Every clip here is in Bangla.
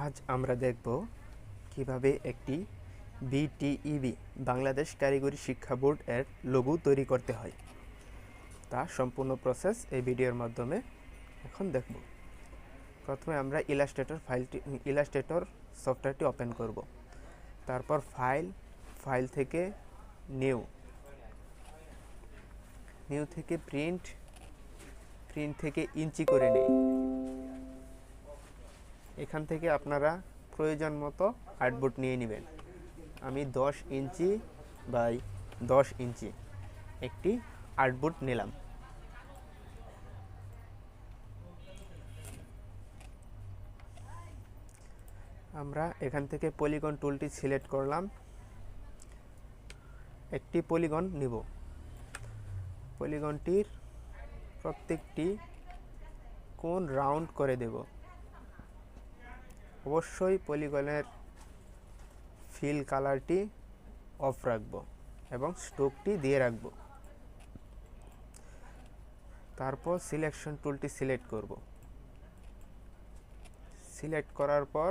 আজ আমরা দেখব কীভাবে একটি বিটিইবি বাংলাদেশ কারিগরি শিক্ষা বোর্ড এর লোগো তৈরি করতে হয়। তা সম্পূর্ণ প্রসেস এই ভিডিওর মাধ্যমে এখন দেখব। প্রথমে আমরা ইলাস্ট্রেটর ফাইলটি ইলাস্ট্রেটর সফটওয়্যারটি ওপেন করব। তারপর ফাইল ফাইল থেকে নিউ নিউ থেকে প্রিন্ট প্রিন্ট থেকে ইঞ্চি করে নেই। এখান থেকে আপনারা প্রয়োজন মতো আর্টবোর্ড নিয়ে নেবেন। আমি দশ ইঞ্চি বাই দশ ইঞ্চি একটি আর্টবোর্ড নিলাম। আমরা এখান থেকে পলিগন টুলটি সিলেক্ট করলাম। একটি পলিগন নিব। পলিগনটির প্রত্যেকটি কোন রাউন্ড করে দেব। অবশ্যই পলিগনের ফিল কালারটি অফ রাখব এবং স্টোকটি দিয়ে রাখব। তারপর সিলেকশন টুলটি সিলেক্ট করব। সিলেক্ট করার পর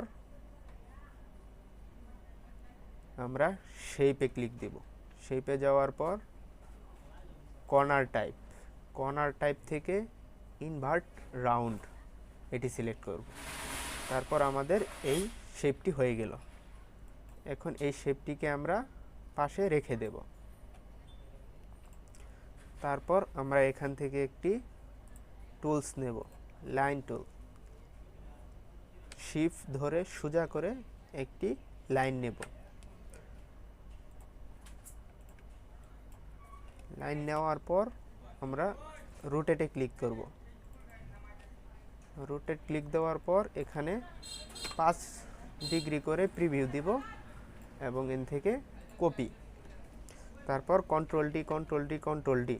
আমরা শেপে ক্লিক দেব। শেপে যাওয়ার পর কর্নার টাইপ। কর্নার টাইপ থেকে ইনভার্ট রাউন্ড এটি সিলেক্ট করব। তারপর আমাদের এই শেপটি হয়ে গেল। এখন এই শেপটিকে আমরা পাশে রেখে দেব। তারপর আমরা এখান থেকে একটি টুলস নেব লাইন টুল শিফ ধরে সোজা করে একটি লাইন নেব। লাইন নেওয়ার পর আমরা রোটেটে ক্লিক করব। রোটেট ক্লিক দেওয়ার পর এখানে পাঁচ ডিগ্রি করে প্রিভিউ দিব এবং এন থেকে কপি তারপর control D control D control D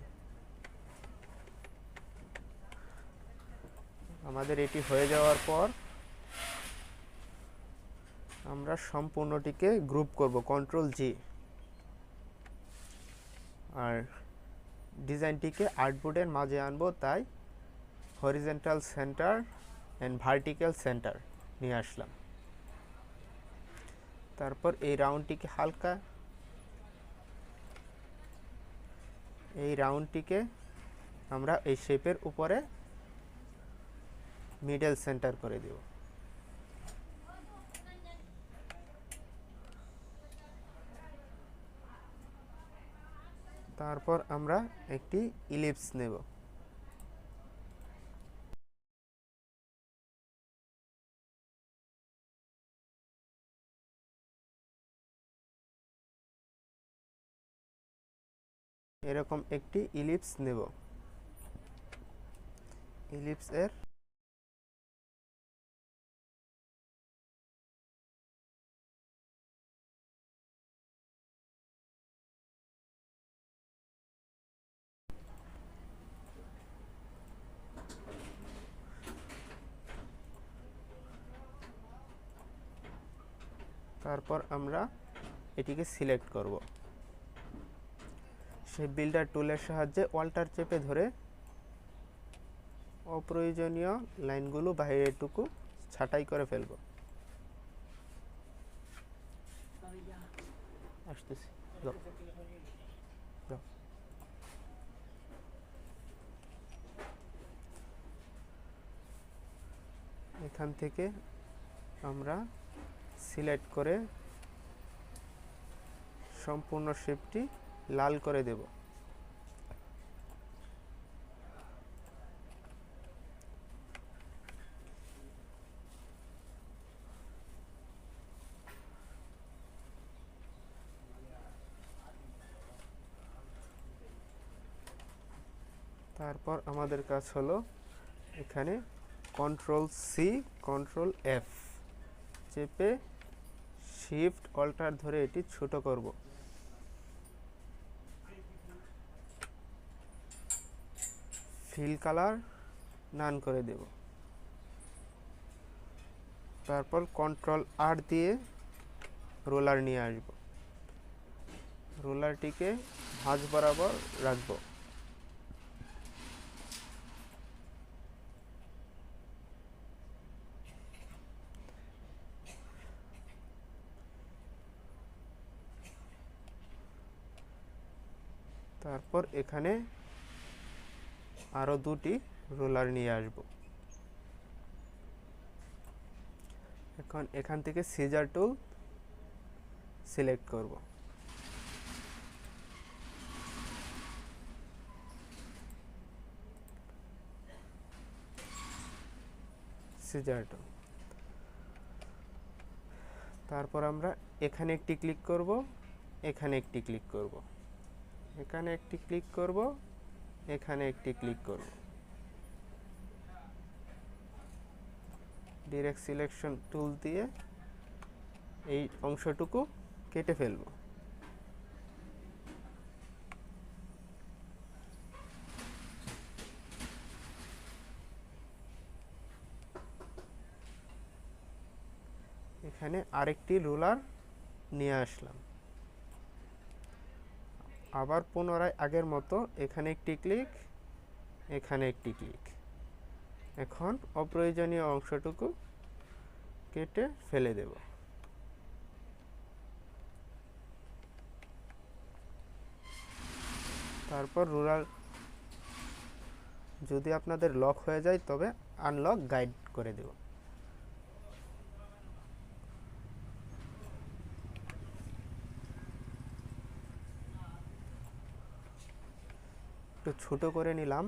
আমাদের এটি হয়ে যাওয়ার পর আমরা সম্পূর্ণটিকে গ্রুপ করব কন্ট্রোল জি আর ডিজাইনটিকে আর্টবোর্ডের মাঝে আনব, তাই horizontal centre and vertical centre নিয়ে আসলাম। তারপর এই রাউন্ডটিকে হালকা এই রাউন্ডটিকে আমরা এই শেপের উপরে মিডল সেন্টার করে দেব। তারপর আমরা একটি ইলিপস নেব। এরকম একটি ইলিপস নেব। ইলিপস এর তারপর আমরা এটিকে সিলেক্ট করব। সেই বিল্ডার টুলের সাহায্যে অল্টার চেপে ধরে অপ্রয়োজনীয় লাইনগুলো বাইরেটুকু ছাঁটাই করে ফেলব আসতেছি। এখান থেকে আমরা সিলেক্ট করে সম্পূর্ণ শেপটি লাল করে দেব। তারপর আমাদের কাজ হলো এখানে কন্ট্রোল সি কন্ট্রোল এফ চেপে শিফট অল্টার ধরে এটি ছোট করব। হিল কালার নান করে দেব। তারপর কন্ট্রোল আর দিয়ে রোলার নিয়ে আসব। রোলারটিকে ভাঁজ বরাবর রাখব। তারপর এখানে আরও দুটি রোলার নিয়ে আসব। এখন এখান থেকে সিজার টুল সিলেক্ট করব। সিজার টুল তারপর আমরা এখানে একটি ক্লিক করব, এখানে একটি ক্লিক করব। এখানে একটি ক্লিক করব এখানে একটি ক্লিক করব ডিরেক্ট সিলেকশন টুল দিয়ে এই অংশটুকু কেটে ফেলব। এখানে আরেকটি রুলার নিয়ে আসলাম। আবার পুনরায় আগের মতো এখানে একটি ক্লিক, এখানে একটি ক্লিক। এখন অপ্রয়োজনীয় অংশটুকু কেটে ফেলে দেব। তারপর রুরাল, যদি আপনাদের লক হয়ে যায়, তবে আনলক গাইড করে দেব। ছোট করে নিলাম।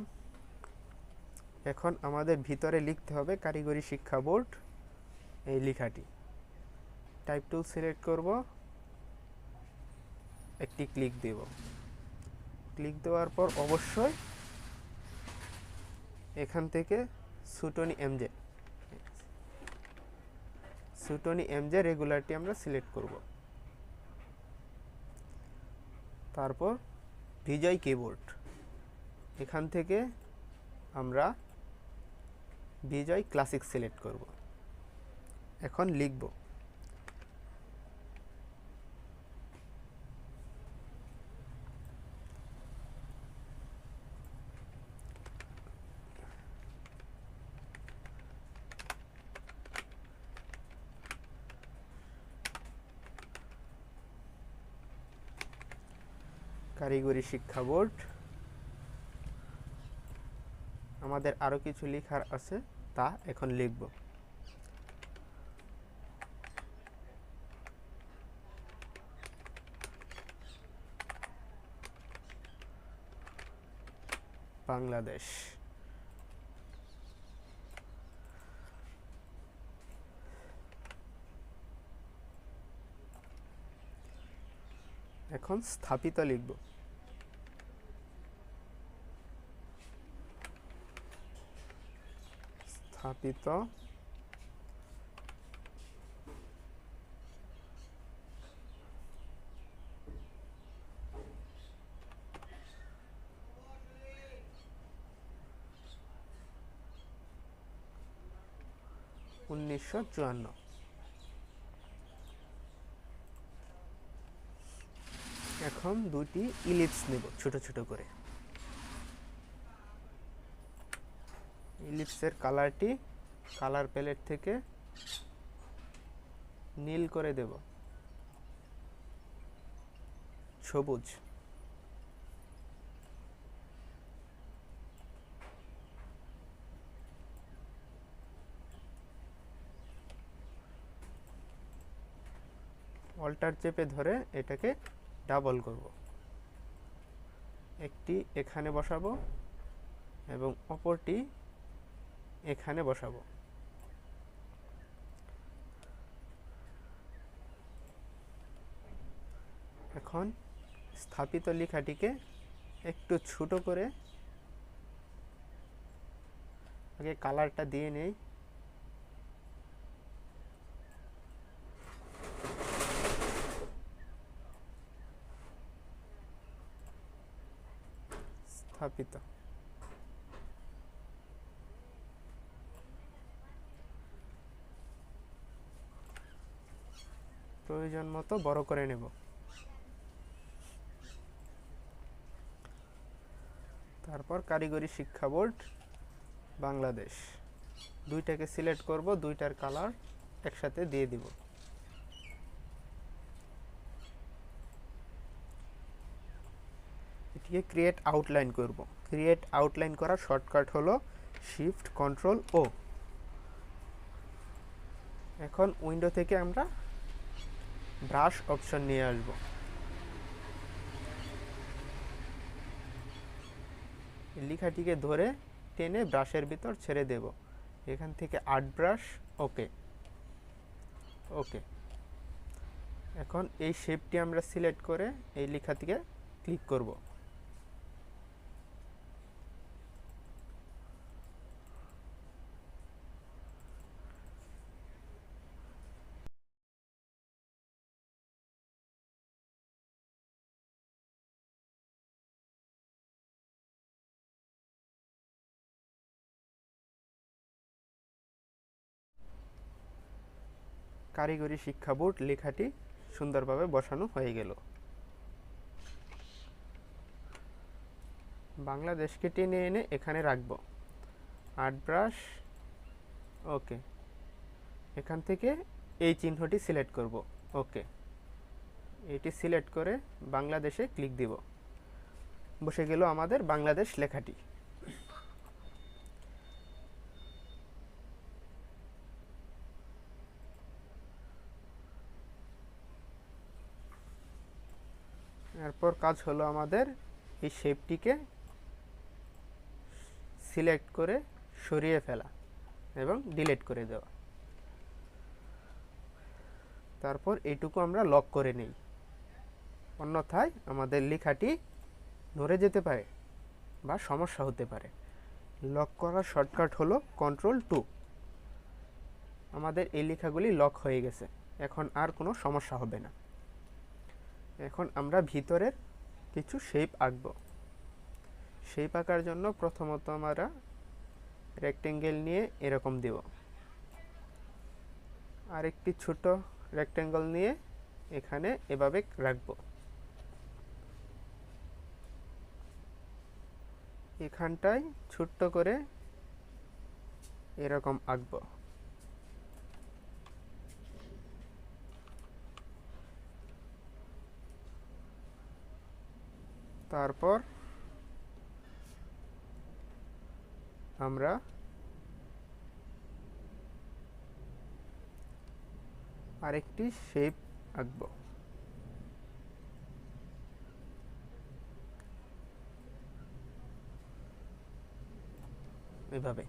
এখন আমাদের ভিতরে লিখতে হবে কারিগরি শিক্ষা বোর্ড, এই লেখাটি। টাইপ টুল সিলেক্ট করব। একটি ক্লিক দেব। ক্লিক দেওয়ার পর অবশ্যই এখান থেকে সুটনি এমজে সুটনি এমজে রেগুলারটি আমরা সিলেক্ট করব। তারপর বিজয় কিবোর্ড এখান থেকে আমরা বিজয় ক্লাসিক সিলেক্ট করব। এখন লিখব। কারিগরি শিক্ষা বোর্ড। আমাদের আরও কিছু লেখার আছে তা এখন লিখব। বাংলাদেশ। এখন স্থাপিত লিখব। স্থাপিত উনিশশো চুয়ান্ন। এখন দুটি ইলিপস নেব ছোট ছোট করে। ইলিপসের কালারটি কালার প্যালেট থেকে নীল করে দেব। সবুজ। অল্টার চেপে ধরে এটাকে ডাবল করব। একটি এখানে বসাবো এবং অপরটি এখানে বসাবো। এখন স্থাপিত লেখাটিকে একটু ছোট করে আগে কালারটা দিয়ে নেই। স্থাপিত। প্রয়োজন মতো বড় করে নেব। তারপর কারিগরি শিক্ষা বোর্ড, বাংলাদেশ। দুইটাকে সিলেক্ট করব, দুইটার কালার একসাথে দিয়ে দিব। এটিকে ক্রিয়েট আউটলাইন করব। ক্রিয়েট আউটলাইন করার শর্টকাট হলো শিফট কন্ট্রোল ও এখন উইন্ডো থেকে আমরা ব্রাশ অপশন নিয়ে আসব। লেখাটিকে ধরে টেনে ব্রাশের ভিতর ছেড়ে দেব। এখান থেকে আট ব্রাশ ওকে ওকে এখন এই শেপটি আমরা সিলেক্ট করে এই লেখাটিকে ক্লিক করব। কারিগরি শিক্ষা বোর্ড লেখাটি সুন্দরভাবে বসানো হয়ে গেল। বাংলাদেশকে টেনে এনে এখানে রাখব। Art brush, okay. এখান থেকে এই চিহ্নটি সিলেক্ট করব, ওকে। এটি সিলেক্ট করে বাংলাদেশে ক্লিক দিব। বসে গেল আমাদের বাংলাদেশ লেখাটি। এরপর কাজ হলো আমাদের এই শেপটিকে সিলেক্ট করে সরিয়ে ফেলা এবং ডিলেট করে দেওয়া। তারপর এইটুকু আমরা লক করে নেই। অন্যথায় আমাদের লেখাটি নড়ে যেতে পারে বা সমস্যা হতে পারে। লক করার শর্টকাট হলো কন্ট্রোল টু আমাদের এই লেখাগুলি লক হয়ে গেছে। এখন আর কোনো সমস্যা হবে না। এখন আমরা ভিতরের কিছু শেপ আঁকব। শেপ আঁকার জন্য প্রথমত আমরা রেক্টেঙ্গেল নিয়ে এরকম দেব। আরেকটি ছোট রেক্টেঙ্গল নিয়ে এখানে এভাবে রাখব। এখানটায় ছোট্ট করে এরকম আঁকবো। তারপর আমরা আরেকটি শেপ আঁকব। এভাবে।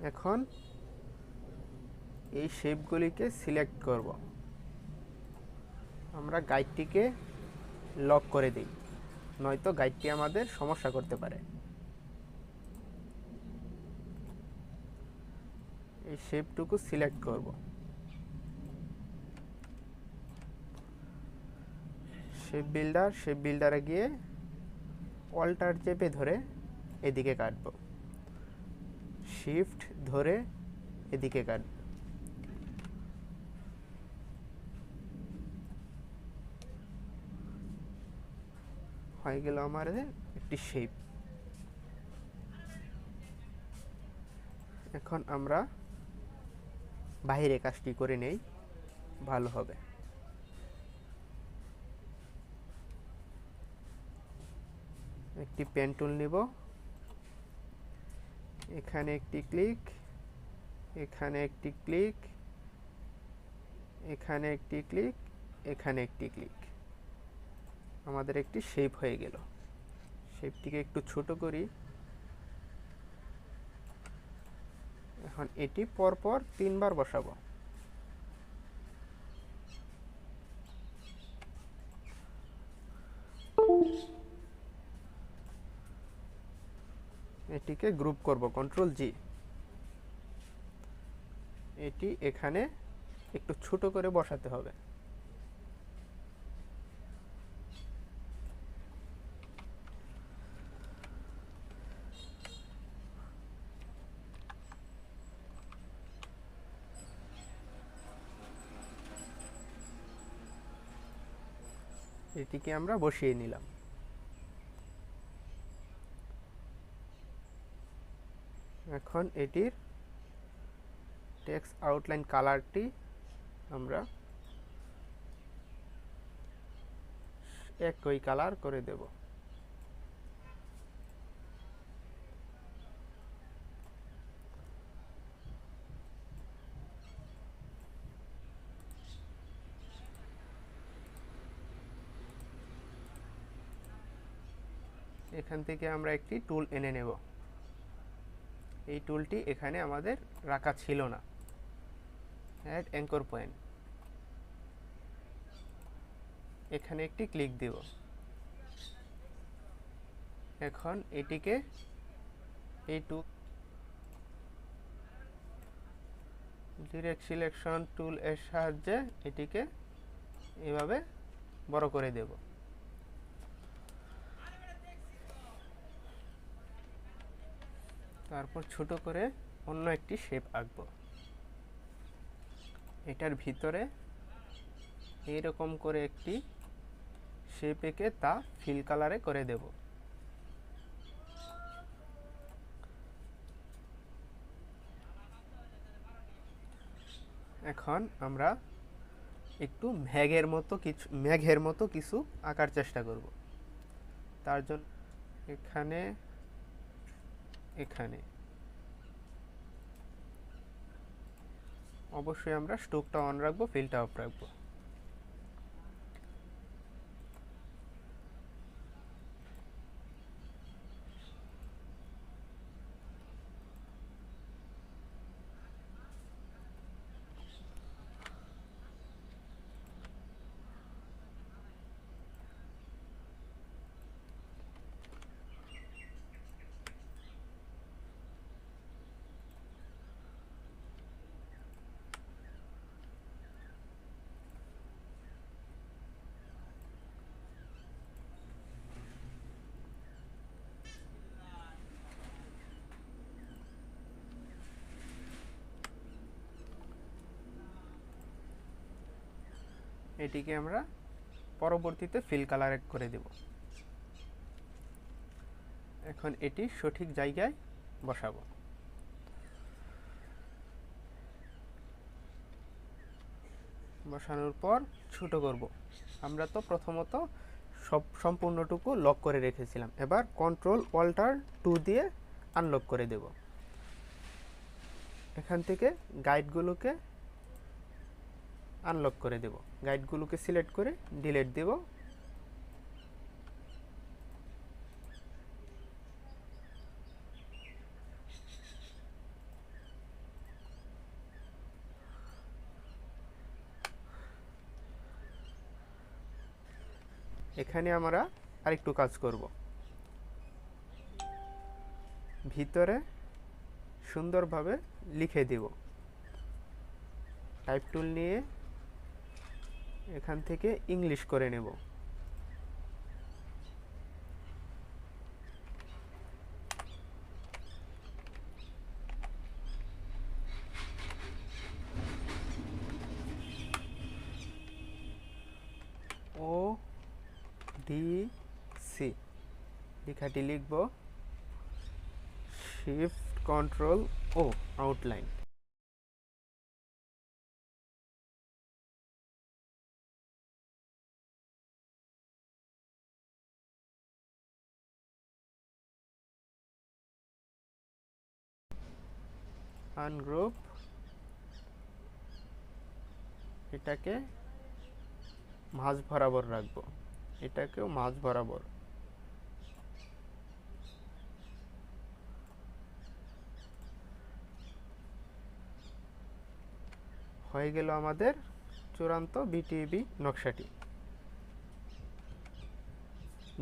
এখন এই শেপগুলিকে সিলেক্ট করব। আমরা গাইডটিকে লক করে দিই। নয়তো গাইডটি আমাদের সমস্যা করতে পারে। এই শেপটুকু সিলেক্ট করব। শেপ বিল্ডার শেপ বিল্ডারে গিয়ে অল্টার চেপে ধরে এদিকে কাটবো। শিফট ধরে এদিকে কাটবো। হয়ে গেল আমাদের একটি শেপ এখন আমরা বাইরে কাজটি করে নেই, ভালো হবে। একটি পেন টুল নিব। এখানে একটি ক্লিক এখানে একটি ক্লিক এখানে একটি ক্লিক এখানে একটি ক্লিক আমাদের একটি শেপ হয়ে গেল। শেপটিকে একটু ছোট করি। এখন এটি পরপর তিনবার বসাবো। এটিকে গ্রুপ করব কন্ট্রোল জি এটি এখানে একটু ছোট করে বসাতে হবে। এটিকে আমরা বসিয়ে নিলাম। এখন এটির টেক্স আউটলাইন কালারটি আমরা একই কালার করে দেব। এখান থেকে আমরা একটি টুল এনে নেব। এই টুলটি এখানে আমাদের রাখা ছিল না। অ্যাড অ্যাঙ্কর পয়েন্ট এখানে একটি ক্লিক দেব। এখন এটিকে এই টু ডিরেক্ট সিলেকশন টুল এর সাহায্যে এটিকে এভাবে বড় করে দেব। তারপর ছোট করে অন্য একটি শেপ আঁকবো। এটার ভিতরে এইরকম করে একটি শেপ এঁকে তা ফিল কালারে করে দেব। এখন আমরা একটু ম্যাঘের মতো কিছু মেঘের মতো কিছু আঁকার চেষ্টা করব। তার জন্য এখানে এখানে। অবশ্যই আমরা স্টোকটা অন রাখব ফিলটা অফ রাখব। এটিকে আমরা পরবর্তীতে ফিল কালার করে দেব। এখন এটি সঠিক জায়গায় বসাবো। বসানোর পর ছোট করব। আমরা তো প্রথমত সব সম্পূর্ণটুকু লক করে রেখেছিলাম। এবার কন্ট্রোল অল্টার টু দিয়ে আনলক করে দেব। এখান থেকে গাইডগুলোকে আনলক করে দেব। গাইডগুলোকে সিলেক্ট করে ডিলেট দেব। এখানে আমরা আরেকটু কাজ করব। ভিতরে সুন্দরভাবে লিখে দেব। টাইপ টুল নিয়ে এখান থেকে ইংলিশ করে নেব। ও ডি সি লেখাটি লিখব shift control O outline ungroup এটাকে মাঝ বরাবর রাখব। এটাকেও মাঝ বরাবর। হয়ে গেল আমাদের চূড়ান্ত বিটিবি নকশাটি।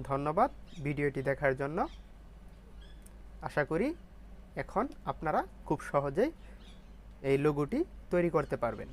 ধন্যবাদ ভিডিওটি দেখার জন্য। আশা করি এখন আপনারা খুব সহজেই এই লোগোটি তৈরি করতে পারবেন।